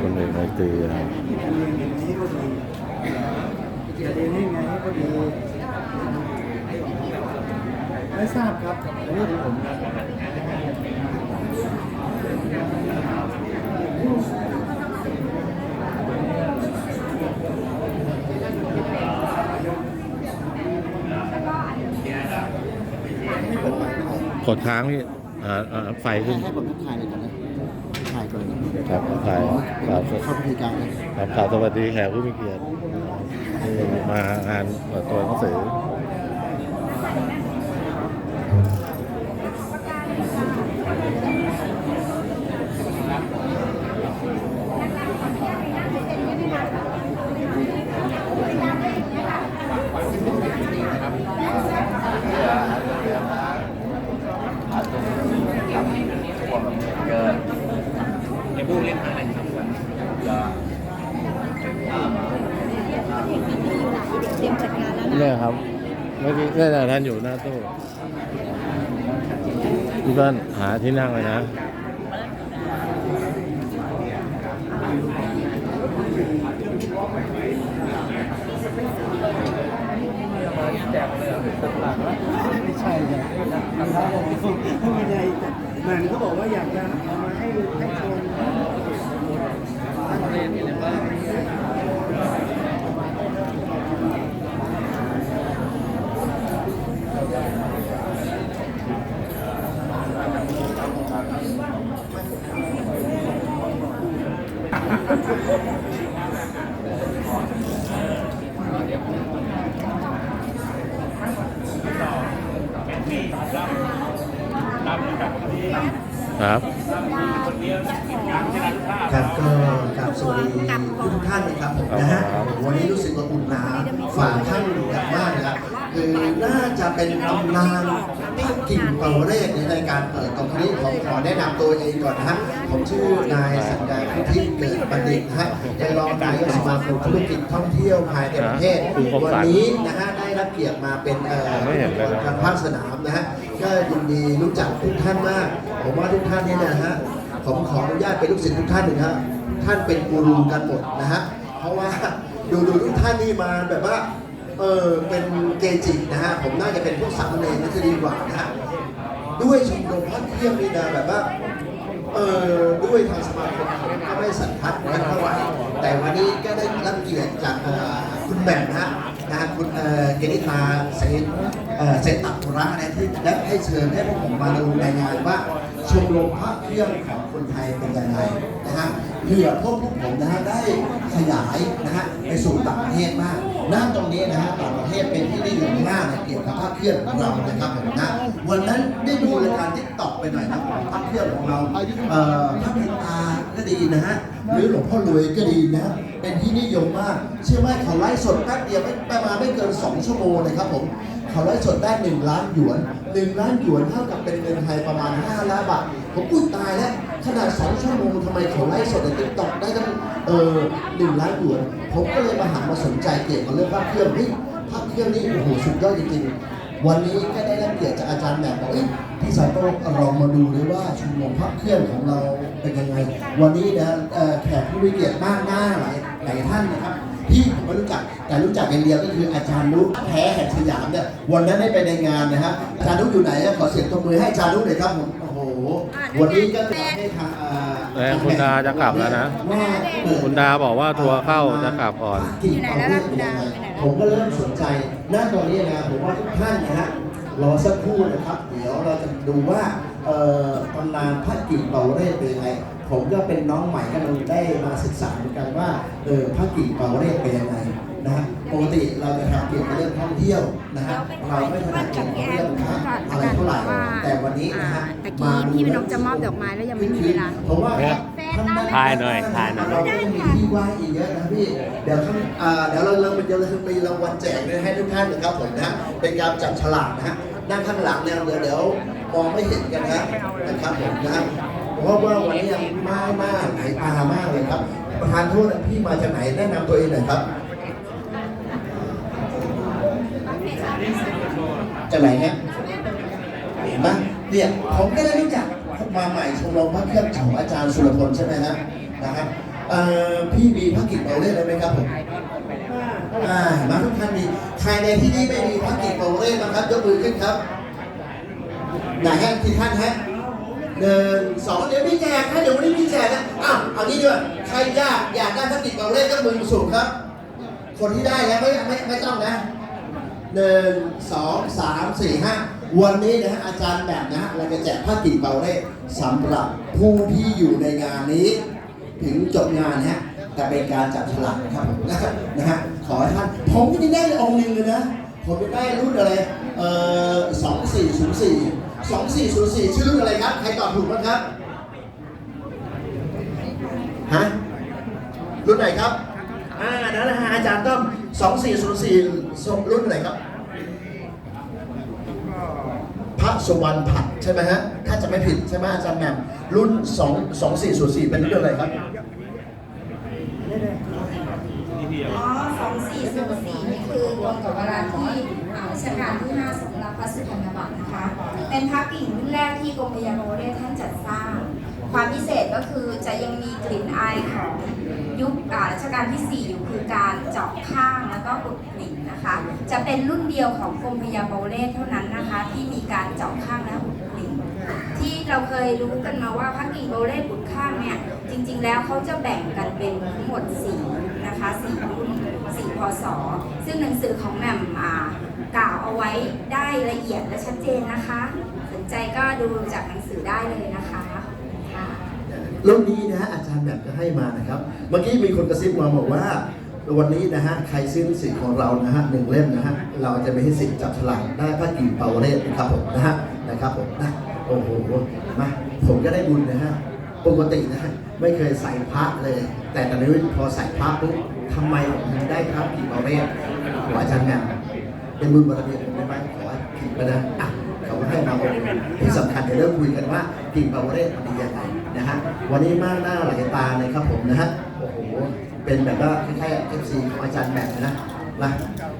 คนเอกไมตรีนะครับจะเรียนอย่างนี้ก็ดีจะเรียนให้ไงก็ดีไม่ทราบครับอันนี้ของผมครับกดค้างพี่อ่าอ่าไฟขึ้นให้ผมถ่ายเลยก่อนนะถ่ายก่อน ครับถ่ายครับเข้าพิธีการเลยครับข่าวสวัสดีแขกผู้มีเกียรติที่มางานเปิดตัวหนังสือ เตรียมจัดงานแล้วนะเนี่ยครับเมื่อกี้เนี่ยท่านอยู่หน้าตู้พี่เบิ้ลหาที่นั่งเลยนะไม่ใช่เลยไม่เป็นไรเหมือนเขาบอกว่าอยากจะเอามาให้ให้ชม ทางเรับ ครับก็กราบสวัสดีทุกท่านนะครับผมนะฮะ ครับ วันนี้รู้สึกว่าอุ่นหนาฝากท่านอย่างมากนะครับคือน่าจะเป็ นตำนานกกิ่งเป่าเรศในการเปิดตรงนี้ผมขอแนะนำตัวเองก่อนนะฮะผมชื่อนายสัญญาพุทธิเกิดบัณฑิตนะฮะเป็นรองนายกสมาคมธุรกิจท่องเที่ยวภายในประเทศวันนี้นะฮะได้รับเกียรติมาเป็นเอ่อไม่เห็นเลยนะการภาคสนามนะฮะก็ยินดีรู้จักทุกท่านมาก ผมว่าทุกท่านเนี่ยนะฮะผมขออนุญาตเป็นลูกศิษย์ทุกท่านหนึ่งครับท่านเป็นกูรูกันหมดนะฮะเพราะว่าดูดูทุกท่านนี่มาแบบว่า เออเป็นเกจินะฮะผมน่าจะเป็นพวกสามเณรน่าจะดีกว่านะฮะด้วยชมรมพระเที่ยงนี่นะแบบว่าเออด้วยทางสมาคมผมก็ไม่สันทัดกันเท่าไหร่แต่วันนี้ก็ได้รับเกียรติจากคุณแหม่มนะฮะนะคุณเกนิตาเซนเซนตักระนะที่และให้เชิญให้พวกผมมาดูรายงานว่าชมรมพระเครื่องของคนไทยเป็นยังไงนะฮะเพื่อพวกผมนะฮะได้ขยายนะฮะไปสู่ต่างประเทศมาก ณตรงนี้นะฮะต่างประเทศเป็นที่นิยมมากในเกี่ยวกับพระเครื่องของเรานะครับผมนะวันนั้นได้ดูรายการทิกตอกไปหน่อยนะพระเครื่องของเราเอ่อพระพิตาก็ดีนะฮะหรือหลวงพ่อรวยก็ดีนะเป็นที่นิยมมาก เชื่อไหมเขาไลฟ์สดแป๊บเดียวไม่ประมาณไม่เกิน 2 ชั่วโมงเลยครับผมเขาไลฟ์สดได้ 1 ล้านหยวน 1 ล้านหยวนเท่ากับเป็นเงินไทยประมาณ 5 ล้านบาท ผมพูดตายแล้วขนาด2ชั่วโมงทำไมเขาไลฟ์สดในติ๊กต็อกได้ตั้งเออ1ล้านหยวนผมก็เลยมาหันมาสนใจเกี่ยวกับเรื่องพระเครื่องเฮ้ยพเครื่องนี่โอ้โหสุดยอดจริงๆวันนี้ก็ได้รับเกียรติจากอาจารย์แบบบอกเอ้ยพี่สายโต้ลองมาดูเลยว่าชุมนุมพระเครื่องของเราเป็นยังไง วันนี้นะแขกผู้มีเกียรติมากหน้าหลายหลายท่านนะครับที่ผมไม่รู้จักแต่รู้จักอย่างเดียวก็คืออาจารย์นุแท้แห่งสยามเนี่ยวันนั้นได้ไปในงานนะฮะอาจารย์นุอยู่ไหนขอเสียงตบมือให้อาจารย์นุหน่อยครับผม วันนี้ก็จะให้ทางเอ่อแต่คุณดาจะกลับแล้วนะว่าเปิดคุณดาบอกว่าทัวร์เข้าจะกลับก่อนกิ่งเป่าเรื่องเป็นยังไงผมก็เริ่มสนใจหน้าตอนนี้นะผมว่าทุกท่านนะฮะรอสักครู่นะครับ เดี๋ยวเราจะดูว่าเอ่อตำนานพระกิ่งเป่าเร่เป็นยังไง ผมก็เป็นน้องใหม่ก็เลยได้มาศึกษาเหมือนกันว่าเออพระกิ่งเป่าเร่เป็นยังไงนะฮะปกติเราจะทำเกี่ยวกับเรื่องท่องเที่ยวนะฮะเราไม่ถนัดเกี่ยวกับเรื่องพระอะไรเท่าไหร่แต่วันนี้นะฮะตะกี้พี่เป็นน้องจะมอบดอกไม้แล้วยังไม่มีเวลาผมว่าเนี่ยถ่ายหน่อยถ่ายหน่อยเราก็มีที่ว่างอีกเยอะนะพี่เดี๋ยวท่านอ่าเดี๋ยวเราเราจะมีรางวัลแจกด้วยให้ทุกท่านนะครับผมนะเป็นการจับฉลากนะฮะนั่งข้างหลังเนี่ยเดี๋ยวเดี๋ยวมองไม่เห็นกันนะนะครับผมนะ เพราะว่าวันนี้ยังมากมากหายตามากเลยครับ ประธานโทษนะพี่มาจากไหนแนะนำตัวเองหน่อยครับ จากไหนฮะเห็นไหมเนี่ยผมก็ได้รู้จักมาใหม่ชมรมพระเครื่องของอาจารย์สุรพลใช่ไหมฮะนะครับพี่มีภากิจเราเล่นอะไรไหมครับผมมาทุกท่านมีใครในที่นี้ไม่มีภากิจเราเล่นบ้างครับยกมือขึ้นครับไหนฮะที่ท่านฮะ หนึ่งสองเดี๋ยวมีแจกนะเดี๋ยววันนี้มีแจกนะอ้าวเอางี้ดีกว่าใครอยากอยากได้ภากิจเราเล่นยกมือสูงครับ คนที่ได้แล้วไม่ไม่ไม่ต้องนะหนึ่งสองสามสี่ห้าวันนี้นะฮะอาจารย์แบบนะฮะเราจะแจกผ้ากิ่เบาเล่สำหรับผู้ที่อยู่ในงานนี้ ถึงจบงานฮะแต่เป็นการจับฉลากนะครับผมนะฮะขอให้ท่านผมก็ได้องค์หนึ่งเลยนะ ผมจะได้รุ่นอะไรเอ่อสองสี่ศูนย์สี่ สองสี่ศูนย์สี่ชื่อรุ่นอะไรครับ ใครตอบถูกบ้างครับ ฮะ รุ่นไหนครับ อ่า นั่นแหละฮะอาจารย์ต้อม2404ส่งรุ่นไหนครับ พระสุวรรณผัดใช่ไหมฮะ ถ้าจะไม่ผิดใช่ไหมอาจารย์แหม่มรุ่น 2 2404 เป็นรุ่นอะไรครับอ๋อสองสี่ศูนย์สี่นี่คือตรงกับเวลาที่อ่ารัชกาลที่ห้า รงรับพระสุพรรณบัตรนะคะ เป็นพระกิ่งรุ่นแรกที่กรมพยาบาลท่านจัดสร้าง ความพิเศษก็คือจะยังมีกลิ่นอายของยุคอ่ารัชกาลที่ 4 อยู่คือการเจาะข้างแล้วก็อุดกลิ่นนะคะ จะเป็นรุ่นเดียวของกรมพยาบาลเท่านั้นนะคะ ที่มีการเจาะข้างและอุดกลิ่นที่เราเคยรู้กันมาว่าพระกิ่งโบเล่บุดข้างเนี่ยจริง ๆ แล้วเขาจะแบ่งกันเป็นทั้งหมด4นะคะ4รุ่น 4 พศ ซึ่งหนังสือของแหม่มอ่ากล่าวเอาไว้ได้ละเอียดและชัดเจนนะคะ สนใจก็ดูจากหนังสือได้เลยนะคะค่ะรุ่นนี้นะฮะอาจารย์แบบก็ให้มานะครับ เมื่อกี้มีคนกระซิบมาบอกว่าวันนี้นะฮะใครซื้อหนังสือของเรานะฮะหนึ่งเล่มนะฮะเราจะมีให้สิทธิ์จับฉลากได้พระกิ่งเปาเรศนะครับผมนะฮะนะครับผมนะโอ้โหมาผมก็ได้บุญนะฮะปกตินะฮะ ไม่เคยใส่พระเลย แต่ตอนนี้พอใส่พระปุ๊บทำไมผมถึงได้พระกิ่งเปาเรศของอาจารย์แหม่มเป็นบุญบารมีผมได้ไหมขอให้ผิดไปนะอะเขาให้มาอบรมที่สำคัญเดี๋ยวเริ่มคุยกันว่ากิ่งปาวเรศมันดียังไงนะฮะวันนี้มากหน้าหลายตาเลยครับผมนะฮะโอ้โหเป็นแบบว่าคล้ายๆเอฟซีของอาจารย์แบบนะนะ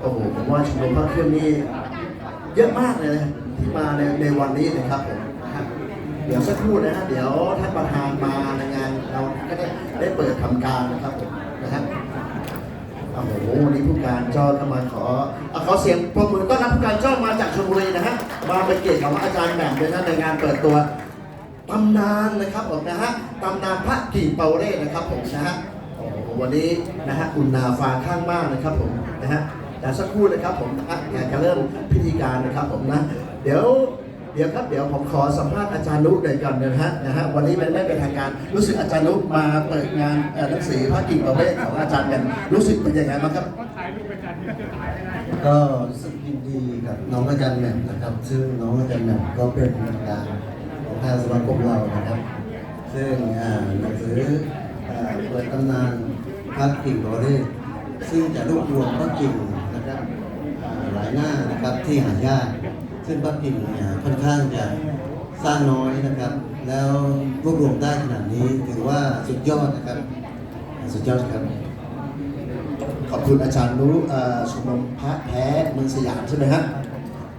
โอ้โหผมว่าชมรมพระเครื่องนี่เยอะมากเลยนะที่มาในในวันนี้นะครับผมเดี๋ยวสักครู่นะฮะเดี๋ยวท่านประธานมานงาน เราก็ได้ได้เปิดทำการนะครับผมนะฮะโอ้โหวันนี้ผู้การจ้อก็มาขอขอเสียงปรบมือต้อนรับผู้การจ้อมาจากชลบุรีนะฮะมาเป็นเกียรติกับอาจารย์แหม่มด้วยนะในงานเปิดตัวตำนานนะครับผมนะฮะตำนานพระกิ่เปาเร่นะครับผมนะฮะวันนี้นะฮะอุ่นนาฟ้าข้างมากนะครับผมนะฮะแต่สักครู่นะครับผมนะฮะอยากจะเริ่มพิธีการนะครับผมนะ เดี๋ยว เดี๋ยวครับเดี๋ยวผมขอสัมภาษณ์อาจารย์นุหน่อยก่อนนะฮะนะฮะวันนี้มันไม่เป็นทางการรู้สึกอาจารย์นุมาเปิดงานหนังสือพระกิ่งประเวศของอาจารย์กันรู้สึกเป็นยังไงบ้างครับก็รู้สึกยินดีกับน้องอาจารย์แหม่มนะครับ ซึ่งน้องอาจารย์แหม่มก็เป็นกรรมการของทางสมาคมเรานะครับ ซึ่งหนังสือเปิดตำนานพระกิ่งโรเรศซึ่งจะรวบรวมพระกิ่งนะครับหลายหน้านะครับที่หายาก ซึ่งพระกิ่งเนี่ยค่อนข้างจะสร้างน้อยนะครับ แล้วรวบรวมได้ขนาดนี้ถือว่าสุดยอดนะครับสุดยอดครับ ขอบคุณอาจารย์นุเอ่อชมรมพระแท้เมืองสยามใช่ไหมฮะ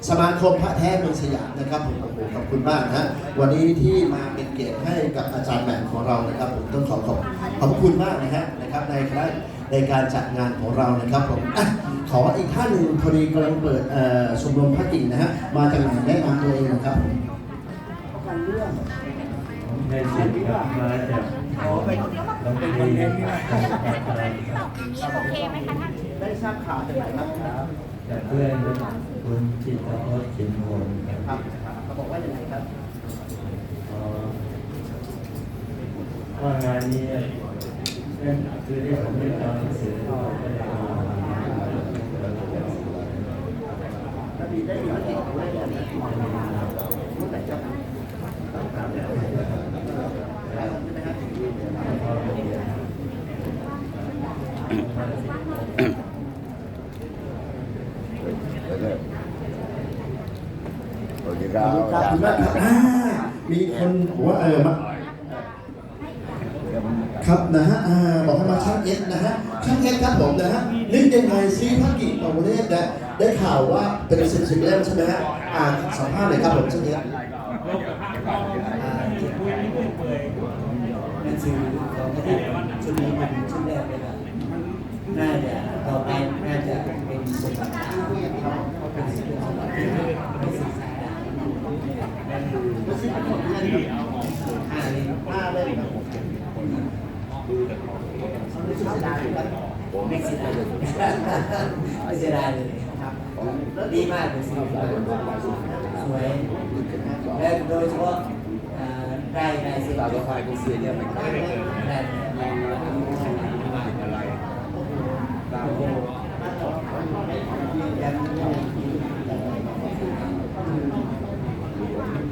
สมาคมพระแท้เมืองสยามนะครับผมโอ้โหขอบคุณมากนะฮะวันนี้ที่มาเป็นเกียรติให้กับอาจารย์แหม่มของเรานะครับผมต้องขอขอบขอบคุณมากนะฮะนะครับในคณะในการจัดงานของเรานะครับผม ขออีกท่านหนึ่งพอดีกำลังเปิดเอ่อชมรมพระกิ่งนะฮะ มาจากไหนแนะนำตัวเองนะครับผมในสิ่งครับมาจากหอดนตรีอะไรครับโอเคไหมคะท่าน ได้ทราบข่าวจากไหนครับจากเพื่อนคุณจิตรพจน์จินวงศ์ครับเขาบอกว่ายังไงครับเอ่อว่างานนี้เนี่ยคือที่ผมได้ทำหนังสือ สวัสดีครับขอบคุณมากครับอ่ามีคนบอกว่าเออมา ครับนะฮะอ่าบอกให้มาช่างเอ็ดนะฮะช่างเอ็ดครับผมนะฮะนึกยังไงซีพักกิ่งปาวเรศนะได้ข่าวว่าเป็นสิบสิบเล่มใช่ไหมฮะอ่าสัมภาษณ์เลยครับผมช่างเอ็ดอ่าที่คุยไม่เปื่อยสือของประเทศชุดนี้มันชุดแรกเลยครับน่าจะต่อไปน่าจะเป็นสมบัติเขาเขาเป็นสิ่งสมบัติที่ไม่ศึกษาได้ห้าเลยห้าเลยไม่เสียดายเลยไม่เสียดายเลยไม่เสียดายเลยครับดีมากเลยสิสวยและโดยเฉพาะได้ได้สียงจากฝ่ายผู้เสียเนี่ยไม่ได้ได้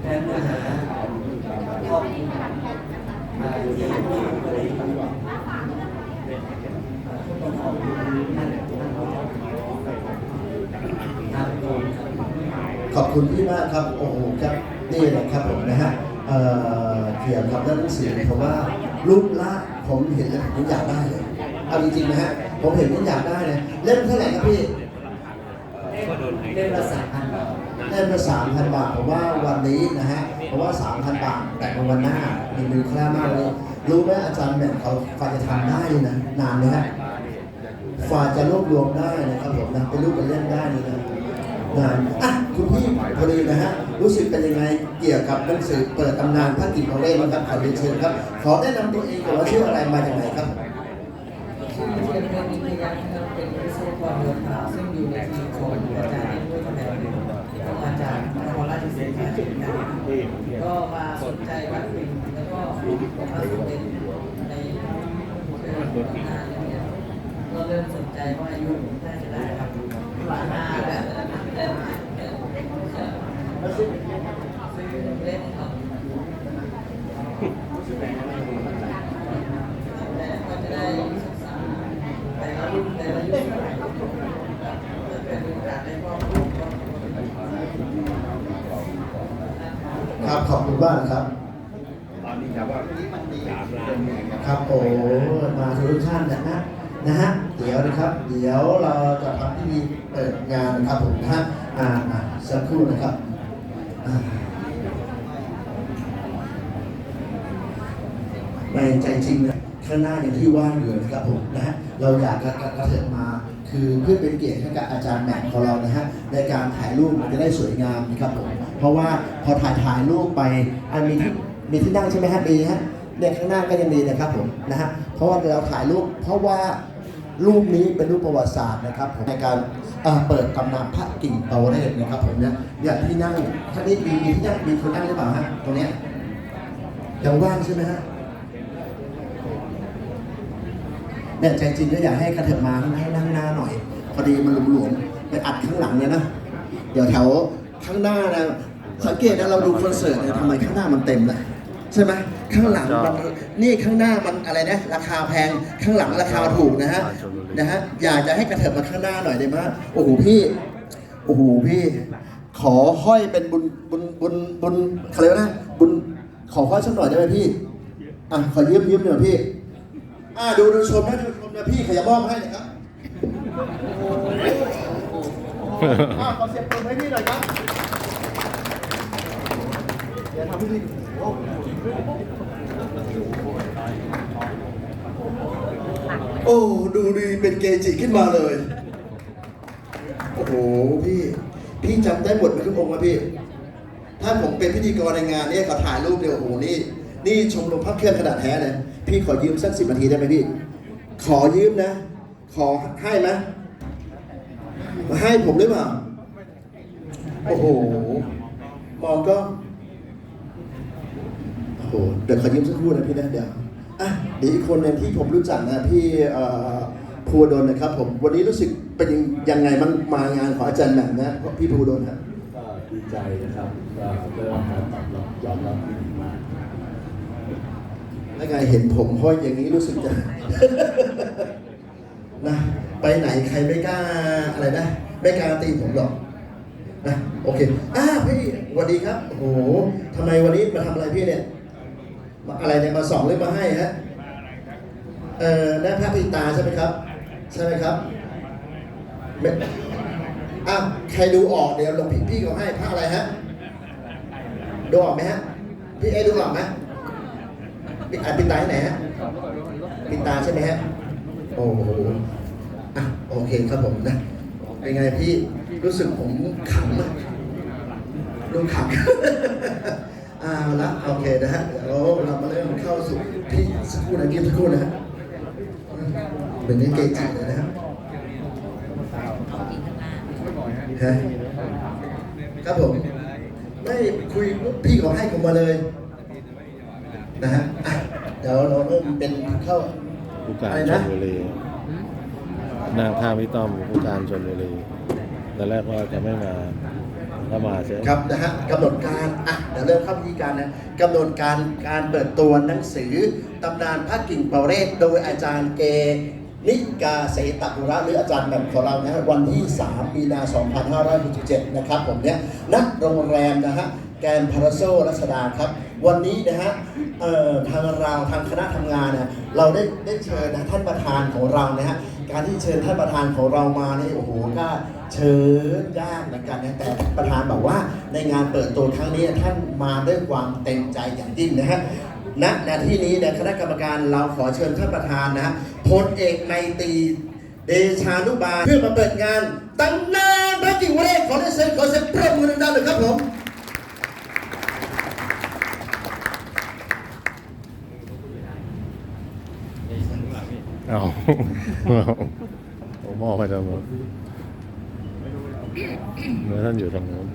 แต่เนื้อหาข้อมูลอ่าที่ที่ก็ได้ต้องขอบคุณท่านครับผม ขอบคุณพี่มากครับโอ้โหครับนี่แหละครับผมนะฮะเอ่อเกี่ยวกับเรื่องหนังสือเพราะว่ารูปละผมเห็นแล้วผมอยากได้เลยเอาจริงๆนะฮะผมเห็นผมอยากได้เลยเล่มเท่าไหร่ครับพี่เล่มละสามพันบาทเล่มละสามพันบาทผมว่าวันนี้นะฮะเพราะว่าสามพันบาทแต่ในวันหน้ามีมูลค่ามากเลยรู้ไหมอาจารย์แม่เขาฝ่าจะทำได้เลยนะนานเลยฮะฝ่าจะรวบรวมได้นะครับผมนะเป็นรูปเป็นเล่มได้เลยนะ งานอะคุณพี่พอดีนะฮะรู้สึกเป็นยังไงเกี่ยวกับหนังสือเปิดตำนานพระกิจของเล่นะครับขอเรียนเชิญครับ ขอแนะนำตัวเองก่อนว่าชื่ออะไรมาจากไหนครับชื่อเป็นเรื่องนี้นครับเป็นวิศวกรเรือขาซึ่งอยู่ในทีมของอาจารย์ด้วยคะแนนก็มาจากนครราชสีมาเช่นกันก็มาสนใจวัดปิ่นแล้วก็มาสนใจในเรื่องของานอย่างเงี้ยก็เริ่มสนใจว่าอายุน่าจะได้ครับว่าห้าแล้วซื้อเล่นครับ แต่ก็จะได้ศึกษาแต่ละรุ่นแต่ละยุคถ้าเกิดมีโอกาสได้ก็รู้ก็ ครับขอบคุณมากนะครับครับโอ้มาทุกท่านนะฮะนะฮะเดี๋ยวนะครับ เดี๋ยวเราจะทำพิธีเปิดงานนะครับผมนะฮะอ่าอ่าสักครู่นะครับอ่าในใจจริงนะข้างหน้าอย่างที่ว่างอยู่นะครับผมนะฮะ เราอยากกระกระเถิบมา คือเพื่อเป็นเกียรติให้กับอาจารย์แหม่มของเรานะฮะในการถ่ายรูปมันจะได้สวยงามนะครับผมเพราะว่าพอถ่ายถ่ายรูปไปอันมีที่มีที่นั่งใช่ไหมฮะมีฮะเนี่ยข้างหน้าก็ยังมีนะครับผมนะฮะเพราะว่าเราถ่ายรูปเพราะว่ารูปนี้เป็นรูปประวัติศาสตร์นะครับผมในการเอ่อเปิดตำนานพระกิ่งเปาเรศนะครับผมเนี่ยอย่างที่นั่งท่านนี้มีมีที่นั่งมีคนนั่งหรือเปล่าฮะตรงเนี้ยยังว่างใช่ไหมฮะ เนี่ยใจจริงก็อยากให้กระเถิบมาให้นั่งหน้าหน่อย พอดีมันหลวมๆไปอัดข้างหลังเลยนะ เดี๋ยวแถวข้างหน้านะสังเกตนะเราดูคอนเสิร์ตเนี่ยทำไมข้างหน้ามันเต็มนะใช่ไหมข้างหลังมันนี่ข้างหน้ามันอะไรนะ ราคาแพงข้างหลังราคาถูกนะฮะนะฮะอยากจะให้กระเถิบมาข้างหน้าหน่อยได้ไหมโอ้โหพี่โอ้โหพี่ ขอห้อยเป็นบุญบุญบุญบุญเขาเรียกว่านะบุญขอห้อยสักหน่อยได้ไหมพี่อะขอยืมยืมหน่อยพี่ อ่าดูดูชมนะดูชมนะพี่ขยับมอบให้นะครับอ่าขอเสียงปรบมือให้พี่หน่อยครับเดี๋ยวทำพิธีโอ้โอ้ดูดีเป็นเกจิขึ้นมาเลย โอ้โหพี่ พี่จำได้หมดไหมทุกองค์นะพี่ ถ้าผมเป็นพิธีกรในงานเนี่ยเขาถ่ายรูปเนี่ยโอ้โหนี่ นี่ชมรมพระเครื่องขนาดแท้เลย พี่ขอยืมสักสิบนาทีได้ไหมพี่ ขอยืมนะ ขอให้ไหมให้ผมหรือเปล่า โอ้โห มองก็โอ้โห เดี๋ยวขอยืมสักครู่นะพี่นะเดี๋ยว อะ เดี๋ยวอีกคนหนึงที่ผมรู้จักนะพี่เอ่อภูดลนะครับผม วันนี้รู้สึกเป็นยังไงบ้างมางานของอาจารย์แหม่มนะพี่ภูดลครับก็ดีใจนะครับก็ได้รับการตอบรับยอมรับกแล้ว ไงเห็นผมห้อยอย่างนี้รู้สึกจะนะไปไหนใครไม่กล้าอะไรนะไม่กล้าตีผมหรอกนะโอเคอ้าพี่สวัสดีครับโอ้โหทำไมวันนี้มาทำอะไรพี่เนี่ยมาอะไรเนี่ยมาส่องหรือมาให้ฮะเอ่อได้พระปิตาใช่ไหมครับ ใช่ไหมครับไม่อ้าวใครดูออกเดี๋ยวหลวงพี่พี่เขาให้พระอะไรฮะดูออกไหมฮะพี่เอดูออกไหม ปิดอะปิดตาที่ไหนฮะปิดตาใช่ไหมฮะโอ้โหอะโอเคครับผมนะเป็นไงพี่รู้สึกผมขำอะดูขำอ่าละโอเคนะฮะเดี๋ยวเรามาเริ่มเข้าสู่พี่สักครู่นะพี่สักครู่นะฮะเป็นนี่เกจิเลยนะฮะฮะครับผมไม่คุยปุ๊บพี่เขาให้ผมมาเลยนะฮะ เราเริ่มเป็นเข้า ผู้การอะไรชนะนบุรีนั่งข้างพี่ต้อมผู้การชนบุรีตอนแรกว่าจะไม่มาถ้ามาเสียครับนะฮะกำหนดการอะเดี๋ยวเริ่มเข้าพิธีการนะกำหนดการการเปิดตัวหนังสือตำนานพระกิ่งเปาเรศโดยอาจารย์เกนิกาเสตปุระหรืออาจารย์แบบของเรานะฮะวันที่ 3 มีนา 2567 นะครับผมเนี่ยณโรงแรมนะฮะแกรนด์พาราโซรัชดาครับ วันนี้นะฮะทางเราทางคณะทำงานเนะเราได้ได้เชิญนะท่านประธานของเรานะฮะการที่เชิญท่านประธานของเรามานี่โอ้โหก็เชิญยากเหมือนกันนะแต่ประธานบอกว่าในงานเปิดตัวครั้งนี้ท่านมาด้วยความเต็มใจอย่างยิ่งนะฮะณนาที่นี้เนี่ยคณะกรรมการเราขอเชิญท่านประธานนะพลเอกไมตรีเดชานุบาลเพื่อมาเปิดงานตำนานพระกิ่งวเรศขอได้เชิญขอเสียงปรบมือดังๆเลยครับผม เอาเอาผมมองไปทางโน้นเมื่อท่านอยู่ทางโน้น